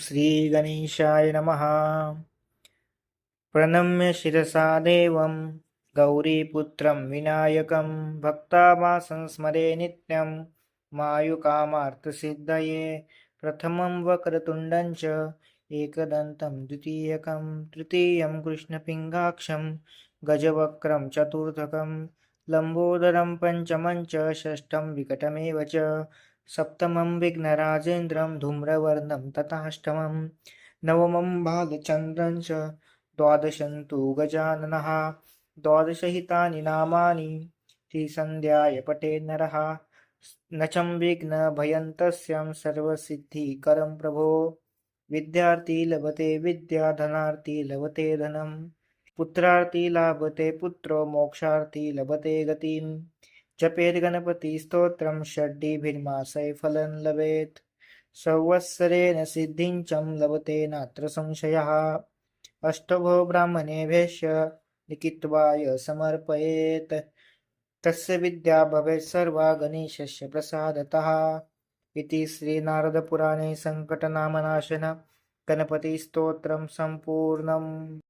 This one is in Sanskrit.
श्रीगणेशाय नमः। प्रणम्य शिरसा देवं गौरीपुत्रं विनायकं भक्तावासं स्मरे नित्यं मायुकामार्थसिद्धये प्रथमं वक्रतुण्डं च एकदन्तं द्वितीयकं तृतीयं कृष्णपिङ्गाक्षं गजवक्त्रं चतुर्थकं लम्बोदरं पञ्चमं च षष्ठं विकटमेव च सप्तमं विघ्नराजेन्द्रं धूम्रवर्णं तथाष्टमं नवमं बालचन्द्रं च द्वादशं तु गजाननः। द्वादशहितानि नामानि त्रिसन्ध्याय पठेत् नरः। नचं विघ्नभयन्तस्यं सर्वसिद्धिकरं प्रभो। विद्यार्थी लभते विद्या धनार्थी लभते धनं। पुत्रार्थी लाभते पुत्रो मोक्षार्थी लभते गतिं जपेत् गणपतिस्तोत्रं षड्डीभिर्मासै फलं लभेत्। संवत्सरेण सिद्धिं लभते नात्र संशयः। अष्टभो ब्राह्मणेभ्यश्च लिखित्वाय समर्पयेत्। तस्य विद्या भवेत् सर्वा गणेशस्य प्रसादतः। इति श्रीनारदपुराणे सङ्कटनामनाशन गणपतिस्तोत्रं सम्पूर्णम्।